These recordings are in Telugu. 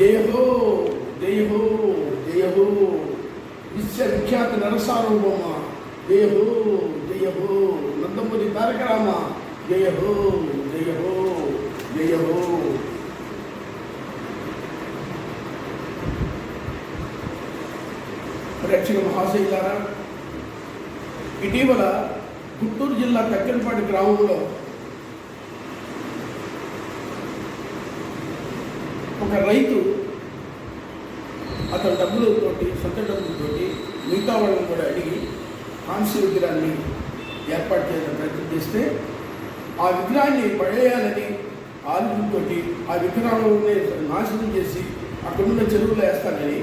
జయహో హో జయహో. విశ్వవిఖ్యాత నరసారూపమ? జయ హో నందమూరి తారక రామ జయ హో జయహో. ప్రేక్షక మహాశైలారా ఇటీవల గుంటూరు జిల్లా తక్కెనపాటి గ్రామంలో ఒక రైతు అతని డబ్బులతోటి సొంత డబ్బులతోటి మిగతా వాళ్ళని కూడా అడిగి కాంస్య విగ్రహాన్ని ఏర్పాటు చేయడం ప్రయత్నం చేస్తే ఆ విగ్రహాన్ని పడేయాలని ఆలోచనతో ఆ విగ్రహాన్ని నాశనం చేసి అక్కడున్న చెరువులో వేస్తానని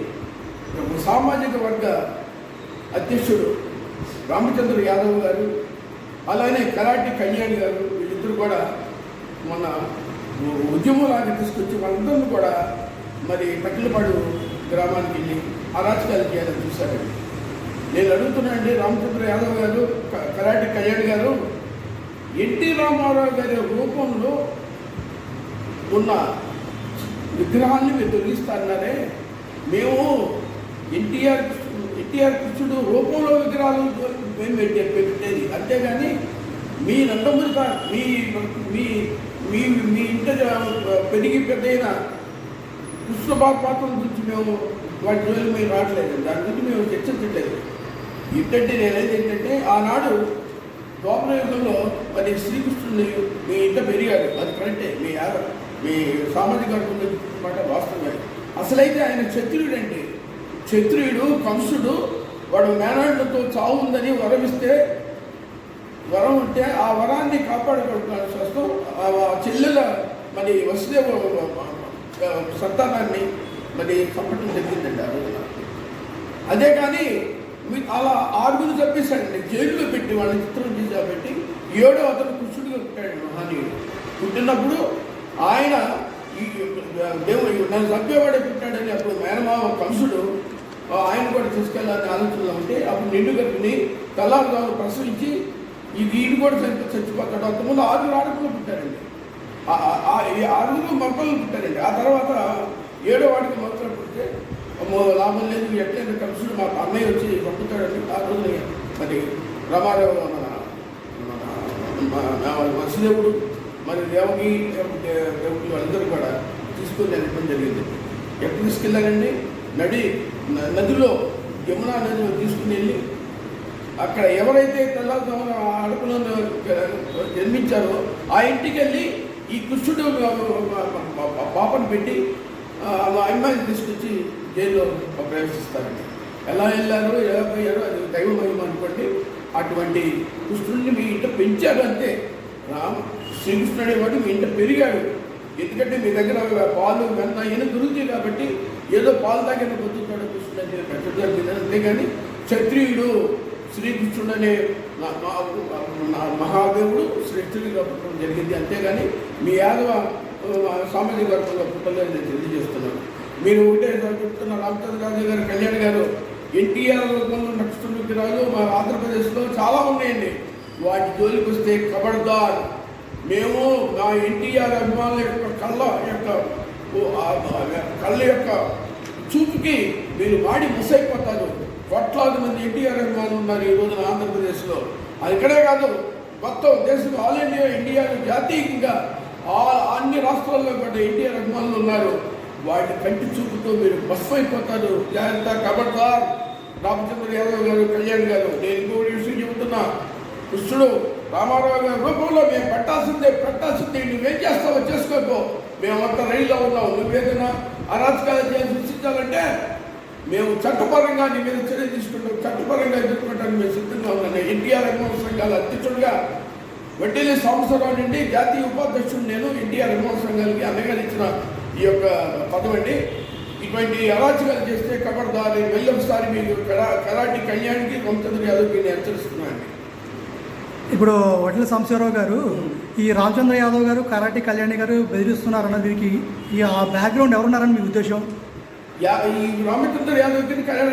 ఒక సామాజిక వర్గ అధ్యక్షుడు రామచంద్ర యాదవ్ గారు అలానే కరాటి కళ్యాణ్ గారు వీళ్ళిద్దరు కూడా మొన్న ఉద్యమంలాగా తీసుకొచ్చి వాళ్ళందరినీ కూడా మరి పట్టిలపాడు గ్రామానికి వెళ్ళి అరాచకాలు చేయాలని చూశారండి నేను అడుగుతున్నానండి రామచంద్ర యాదవ్ గారు క- కరాటి కళ్యాణ్ గారు ఎన్టీ రామారావు గారి రూపంలో ఉన్న విగ్రహాన్ని మీరు తొలగిస్తారన్నారే మేము ఎన్టీఆర్ ఎన్టీఆర్ కృష్ణుడు రూపంలో విగ్రహాలు మేము పెట్టేది. అంతేగాని మీ నందమూరి మీ మీ మీ మీ ఇంట పెరిగి పెద్దయిన కృష్ణ పాత్రం గురించి మేము వాటి రోజులు మేము రావట్లేదు. దాని గురించి మేము చర్చించట్లేదు. ఏంటంటే నేనేది ఏంటంటే ఆనాడు ద్వాపర యుగంలో మరి శ్రీకృష్ణుని మీ ఇంట పెరిగాడు. అది కరెక్టే. మీ మీ సామాజిక వర్గం మాట వాస్తవమే అసలైతే ఆయన క్షత్రియుడండి క్షత్రియుడు కంసుడు వాడు మేనాడులతో చావు ఉందని వరమిస్తే వరం ఉంటే ఆ వరాన్ని కాపాడుకోవడానికి వస్తూ ఆ చెల్లెల మరి వసుదేవ సంతానాన్ని మరి చంపటం జరిగిందండి ఆ రోజున అదే కానీ మీ అలా ఆరుగురు చెప్పేశాడండి జైల్లో పెట్టి వాళ్ళని చిత్రం చేసి పెట్టి ఏడో అతను కృష్ణుడిగా పుట్టాడు మహానీయుడు. పుట్టినప్పుడు ఆయన ఈ దేవుడు నన్ను చంపేవాడే పుట్టాడని అప్పుడు మేనమావ కంసుడు ఆయన కూడా తీసుకెళ్ళాలని ఆలోచనలో ఉంటే అప్పుడు నిండు గర్భిణి తెల్లారుదాము ప్రసవించి ఈ వీడు కూడా చచ్చి చచ్చిపోతాడు. అంతకుముందు ఆరుగురు ఆడపిల్లలు పుట్టారండి. ఆ- ఆ- ఆ- పుట్టారండి. ఆ తర్వాత ఏడో వాటికి మొదలు పుడితే లాభం లేదు ఎట్లయినా కలుసుడు మా అన్నయ్య వచ్చి పంపుతాడని ఆ రోజున మరి రమారావు మన వసుదేవుడు మరి దేవకి దేవుడు వాళ్ళందరూ కూడా తీసుకొని వెళ్ళడం జరిగింది. ఎప్పుడు తీసుకెళ్ళారండి? నడి నదిలో యమునా నదిలో తీసుకుని వెళ్ళి అక్కడ ఎవరైతే తెల్లవారుజామున ఆ జన్మించారో ఆ ఇంటికి వెళ్ళి ఈ కృష్ణుడు పాపను పెట్టి అలా అమ్మాయిని తీసుకొచ్చి జైల్లో ప్రవేశిస్తారండి. ఎలా వెళ్ళారో ఎలా పోయారో అది దైవ మహిమ అనుకోండి. అటువంటి కృష్ణుడిని మీ ఇంట పెంచారు అంతే రామ శ్రీకృష్ణుడు అనేవాడు మీ ఇంట పెరిగాడు. ఎందుకంటే మీ దగ్గర పాలు వెన్న ఈయన దొరుకుతాయి కాబట్టి ఏదో పాలు తాగిన పొద్దుతాడు కృష్ణుడు అని పెట్టడం జరిగింది అంతేగాని క్షత్రియుడు శ్రీకృష్ణుడనే నా- నా మహాదేవుడు శ్రీకృష్ణుడిగా పుట్టడం జరిగింది. అంతేగాని మీ యాదవ ఆ, సామాజిక వర్గంలో పుట్టలేదు నేను తెలియజేస్తున్నాను. మీరు ఒకటే చెప్తున్న రామచంద్ర రాజు గారు కళ్యాణ్ గారు ఎన్టీఆర్ రూపంలో నక్షత్ర రాజు మా ఆంధ్రప్రదేశ్లో చాలా ఉన్నాయండి. వాటి జోలికి వస్తే కబడ్దార్. మేము మా ఎన్టీఆర్ అభిమానుల యొక్క కళ్ళ యొక్క కళ్ళ యొక్క చూపుకి మీరు వాడి ముసైపోతారు. కోట్లాది మంది ఎన్టీఆర్ అభిమానులు ఉన్నారు ఈ రోజున ఆంధ్రప్రదేశ్లో. అది ఇక్కడే కాదు మొత్తం దేశం ఆల్ ఇండియా ఇండియా జాతీయంగా ఆ అన్ని రాష్ట్రాల్లో కూడా ఎన్టీఆర్ అభిమానులు ఉన్నారు. వాటి కంటి చూపుతో మీరు బస్సు అయిపోతారు జాగ్రత్త కబడ్దార్. రామచంద్ర యాదవ్ గారు కళ్యాణ్ గారు నేను ఇంకోటి విషయం చెబుతున్నా. కృష్ణుడు రామారావు గారి రూపంలో మేము పెట్టాల్సిందే పెట్టాల్సిందే నువ్వేం చేస్తావో చేసుకోపో మేమంతా రైల్లో ఉన్నాం. నువ్వేదైనా అరాచకాలు చేసి సృష్టించాలంటే మేము చట్టపరంగా నీ మీద చర్య తీసుకుంటాం. చట్టపరంగా ఎదుర్కోవడానికి మేము సిద్ధంగా ఉన్నాను ఎన్టీఆర్ అభిమాన సంఘాల అధ్యక్షుడిగా వడ్డీలి సంవత్సరం నుండి జాతీయ ఉపాధ్యక్షుడు నేను ఎన్టీఆర్ సంఘాలకి అన్నగారు ఇచ్చిన ఈ యొక్క పదం అండి. ఇటువంటి అరాచకాలు చేస్తే కబర్దారి వెళ్ళొకసారి మీకు కరా కరాటి కళ్యాణ్కి రామచంద్ర యాదవ్కి నేను హెచ్చరిస్తున్నాను ఇప్పుడు వడ్ల సాంబశివరావు గారు ఈ రామచంద్ర యాదవ్ గారు కరాటి కళ్యాణి గారు బెదిరిస్తున్నారన్న దీనికి ఈ ఆ బ్యాక్గ్రౌండ్ ఎవరున్నారని మీ ఉద్దేశం? యా ఈ రామచంద్ర యాదవ్ గారి కళ్యాణ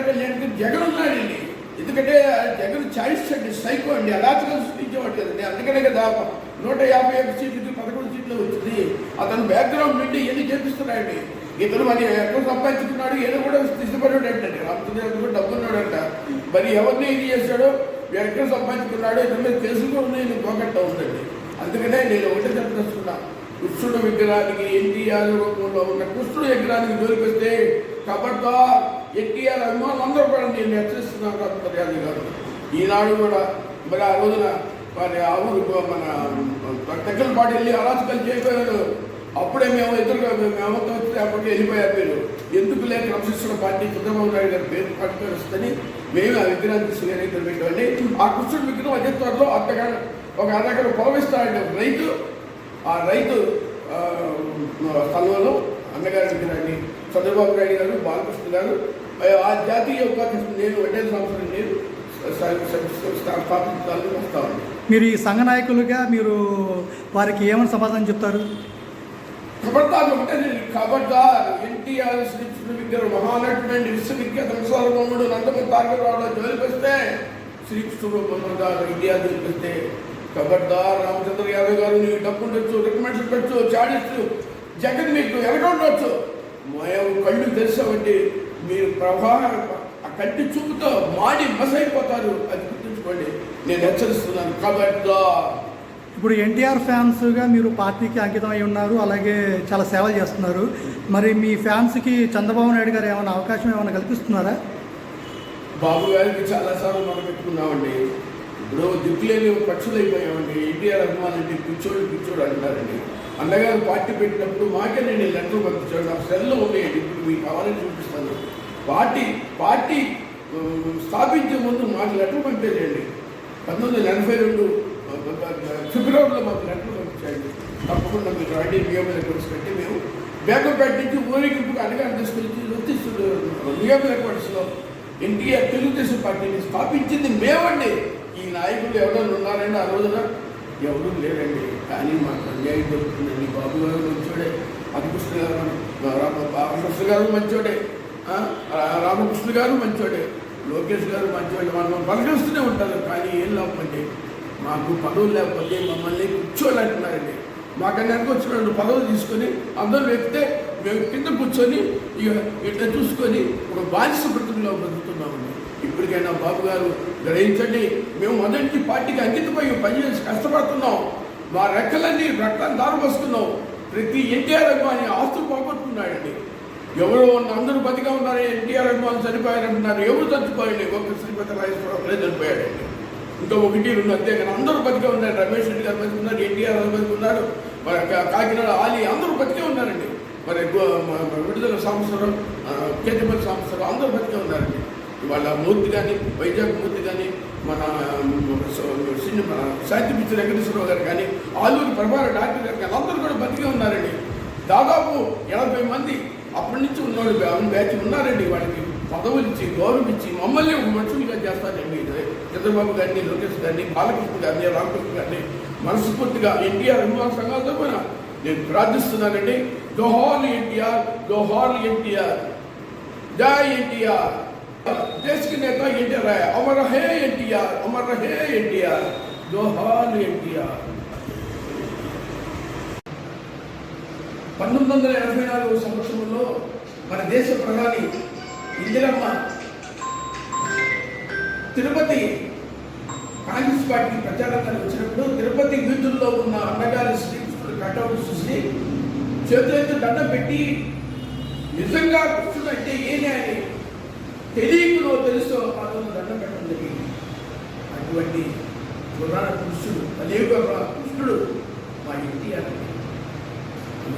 జగన్ ఉన్నాడండి. ఎందుకంటే జగన్ చాయిస్ అండి సైకో అండి. అలాచకం సృష్టించేవాడు కదండి అందుకనే కదా నూట యాభై ఒక్క సీట్లకి పదకొండు సీట్లు వచ్చింది. అతను బ్యాక్గ్రౌండ్ నుండి ఎన్ని చేపిస్తున్నాయండి ఇతను మరి ఎక్కడ సంపాదించుకున్నాడు ఏదో కూడా ఇష్టపడాడు ఏంటంటే రామచంద్ర డబ్బు ఉన్నాడంట. మరి ఎవరిని ఇది చేశాడో? ఎక్కడ సంపాదించుకున్నాడో? ఇతని మీద తెలుసుకుని నేను పోగట్ట ఉందండి. అందుకనే నేను ఒకటే చెప్పదలుచుకున్నా. కృష్ణుడు విగ్రహానికి ఎన్టీఆర్ రూపంలో ఉన్న కృష్ణుడు విగ్రహానికి దొరికిస్తే కబడ్డా ఎన్టీఆర్ అభిమానులు అందరూ కూడా నేను హెచ్చరిస్తున్నాను రాష్ట్రపతి రామచంద్ర గారు. ఈనాడు కూడా మరి ఆ రోజున మరి ఆ ఊరు మన తెక్కలపాటి వెళ్ళి అరాచకాలు చేయకపోయారు అప్పుడే మేము ఎదురుగా మేము వచ్చి అప్పటికి వెళ్ళిపోయారు మీరు ఎందుకు లేక రక్షిస్తున్న పార్టీ చంద్రబాబు నాయుడు గారి పేరు పట్టుకొస్తుంది మేము ఆ విగ్రహాన్ని తీసుకుని ఇక్కడ పెట్టండి ఆ కృష్ణుడి విగ్రహం అదే త్వరలో అర్ధగా ఒక అర్ధగంట పొలవిస్తాడండి రైతు ఆ రైతు స్థలంలో అన్నగారి విగ్రహాన్ని చంద్రబాబు నాయుడు గారు బాలకృష్ణ గారు ఆ జాతీయ ఉపాధ్యక్షుడు నేను వెంటనే సంవత్సరం నేను స్థాపించాలని మీరు ఈ సంఘ నాయకులుగా మీరు వారికి ఏమని సమాధానం చెప్తారు? ఖబర్దార్ ఒకటే ఖబర్దార్ ఎన్టీఆర్ శ్రీకృష్ణ విగ్రహం మహానటుడు విశ్వవిఖ్యాత విశ్వరూపముడు నందమూరి తారకరావులో జోలికొస్తే శ్రీకృష్ణుడు మహాదార్ ఇండియా జోలికొస్తే ఖబర్దార్ రామచంద్ర యాదవ్ గారు నీకు డబ్బు ఉండొచ్చు రికమెండేషన్ పెట్టచ్చు చాడిస్తూ జగన్ మీకు ఎలాగ ఉండొచ్చు. మేము కళ్ళు తెరిచామంటే మీరు ప్రభా ఆ కంటి చూపుతో మాడి మసైపోతారు. అది గుర్తుంచుకోండి. నేను హెచ్చరిస్తున్నాను. ఖబర్దార్ ఇప్పుడు ఎన్టీఆర్ ఫ్యాన్స్గా మీరు పార్టీకి అంకితం అయి ఉన్నారు. అలాగే చాలా సేవలు చేస్తున్నారు. మరి మీ ఫ్యాన్స్కి చంద్రబాబు నాయుడు గారు ఏమైనా అవకాశం ఏమైనా కల్పిస్తున్నారా? బాబు గారికి చాలాసార్లు మనం పెట్టుకున్నామండి ఇప్పుడు దిక్కులేని పక్షులు అయిపోయామండి ఎన్టీఆర్ అభిమానులు అంటే పిచ్చోడు పిచ్చోడు అంటారండి అన్నగారు పార్టీ పెట్టినప్పుడు మాకే నేను లెటర్ పంపించాడు నా సెల్లో ఉన్నాయండి ఇప్పుడు మీకు కావాలని చూపిస్తాను. పార్టీ పార్టీ స్థాపించే ముందు మాకు లెటర్ పంపించండి. పంతొమ్మిది వందల ఎనభై రెండు ఫిబ్రవరిలో మాకు లెటర్ పంపించండి. తప్పకుండా మీరు రండి. నియమల రికార్డ్స్ పెట్టి మేము బేగంపేట నుంచి ఊరేగింపుగా అన్నగారు తీసుకొచ్చి వృత్తిస్తున్నారు నియమల రికార్డ్స్లో ఎన్టీఆర్ తెలుగుదేశం పార్టీని స్థాపించింది మేమండి. ఈ నాయకులు ఎవరైనా ఉన్నారండి ఆ రోజున? ఎవరు లేరండి. కానీ మాకు అన్యాయం జరుగుతుందండి. బాబు గారు మంచోడే అధికృష్ణ గారు రామకృష్ణ గారు మంచోడే రామకృష్ణ గారు మంచోడే లోకేష్ గారు మంచోడే. మనం పలకరిస్తూనే ఉంటారు కానీ ఏం లేకపోతే మాకు పదవులు లేకపోతే మమ్మల్ని కూర్చోలేంటున్నారండి మాకన్నా వచ్చినప్పుడు పదవులు తీసుకొని అందరూ వ్యక్తే మేము కింద కూర్చొని ఇక ఇట్లా చూసుకొని ఒక బాధ్యత బ్రతుకులో బ్రతుకుతున్నామండి. ఇప్పటికైనా బాబు గారు గ్రహించండి మేము మొదటి పార్టీకి అంకితమై పనిచేసి కష్టపడుతున్నాం. మా రెక్కలన్నీ రక్తం దారిపోస్తున్నాం ప్రతి ఎన్టీఆర్ అభిమాని ఆస్తులు పోగొట్టుకున్నాడండి. ఎవరో ఉన్న అందరూ బతిగా ఉన్నారు ఎన్టీఆర్ అభిమానులు చనిపోయారంటున్నారు ఎవరు చచ్చిపోయండి ఒక శ్రీపతి రాజేశ్వరరావు చనిపోయాడండి. ఇంకా ఒకటి రెండు అంతే కానీ అందరూ బతికే ఉన్నారు. రమేష్ రెడ్డి గారు బతికున్నారు ఎన్టీఆర్ గారు బతికున్నారు మరి కాకినాడ ఆలి అందరూ బతికే ఉన్నారండి. మరి విడుదల సంవత్సరం కేతిపల్లి సంవత్సరం అందరూ బతికే ఉన్నారండి. వాళ్ళ మూర్తి కానీ వైజాగ్ మూర్తి కానీ మన మన మన సాహిత్య పిచ్చి వెంకటేశ్వరరావు గారు కానీ ఆలూరు ప్రభావ డాక్టర్ గారు కానీ అందరూ కూడా బతికే ఉన్నారండి. దాదాపు ఎనభై మంది అప్పటి నుంచి ఉన్నోళ్ళు బ్యాచ్ ఉన్నారండి వాళ్ళకి పదవులు ఇచ్చి గౌరవం ఇచ్చి మమ్మల్ని ఒక మనుషులుగా చేస్తారండి. చంద్రబాబు గారిని లోకేష్ గారిని బాలకృష్ణ గారిని రామకృష్ణ గారిని మనస్ఫూర్తిగా ఎన్టీఆర్ అభిమాన సంఘాలతో కూడా నేను ప్రార్థిస్తున్నానండి. జోహార్ ఎన్టీఆర్ జోహార్ ఎన్టీఆర్. జై ఎన్టీఆర్. देश के नेता एनटीआर है अमर है एनटीआर अमर रहे एनटीआर जोहार एनटीआर పంతొమ్మిది వందల ఎనభై నాలుగు సంవత్సరంలో మన దేశ ప్రధాని ఇందిరమ్మ తిరుపతి కాంగ్రెస్ పార్టీ ప్రచారానికి వచ్చినప్పుడు తిరుపతి వీధుల్లో ఉన్న అన్నగారి శ్రీకృష్ణుడు కట్అవుట్ చూసి చేతులెత్తి దండం పెట్టి నిజంగా కృష్ణుడు అంటే ఏనే అని తెలియకులో తెలుసు ఆ దండం పెట్టడం జరిగింది. అటువంటి పురాణ కృష్ణుడు కలియుగ కృష్ణుడు మా ఎన్టీఆర్ అండి.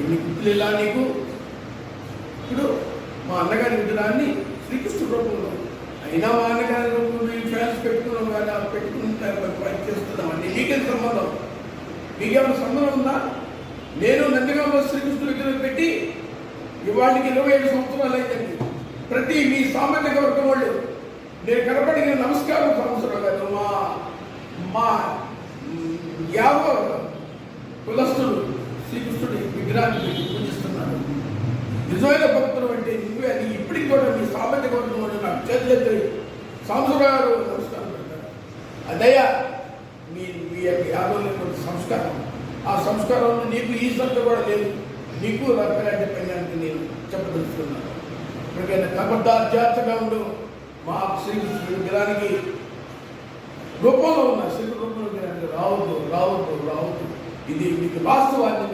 ఎన్ని గుర్తులేలా నీకు? ఇప్పుడు మా అన్నగారి విగ్రహాన్ని శ్రీకృష్ణ రూపంలో. అయినా మా అన్నగారి రూపంలో ఈ ఫ్యాన్స్ పెట్టుకున్నాం కానీ ఆ పెట్టుకుంటారు పని చేస్తున్నాం అండి. నీకేం సంబంధం? మీకేమైనా సంబంధం ఉందా? నేను నందిగామ శ్రీకృష్ణుడు విగ్రహం పెట్టి ఇవాళకి ఇరవై ఏడు సంవత్సరాలు అయిందండి. ప్రతి మీ సామాన్య వర్గం వాళ్ళు నేను కనపడిన నమస్కారం సంవత్సరం గారు మా మా యావ కులస్తుడు శ్రీకృష్ణుడి విగ్రహాన్ని పూజిస్తున్నాడు పూజిస్తున్నారు. నిజమైన భక్తులు అంటే నువ్వే అని ఇప్పటికి కూడా మీ సామాన్య వర్గం వాళ్ళు నాకు చేతులెత్తి సంవత్సరం నమస్కారం పెడతారు. అదయ్యా మీ మీ యొక్క యాభై సంస్కారం. ఆ సంస్కారంలో నీకు ఈ సంత కూడా లేదు. నీకు రక్కరాజ్య పైనానికి నేను చెప్పదలుచుకున్నాను. ఎవరికైనా కబడ్దార్ జాగ్రత్తగా ఉండు. మా శ్రీకృష్ణుడి విగ్రహానికి రూపంలో ఉన్న శ్రీకృష్ణ రూపంలో రావద్దు రావద్దు రావద్దు. ఇది మీకు వాస్తవాన్ని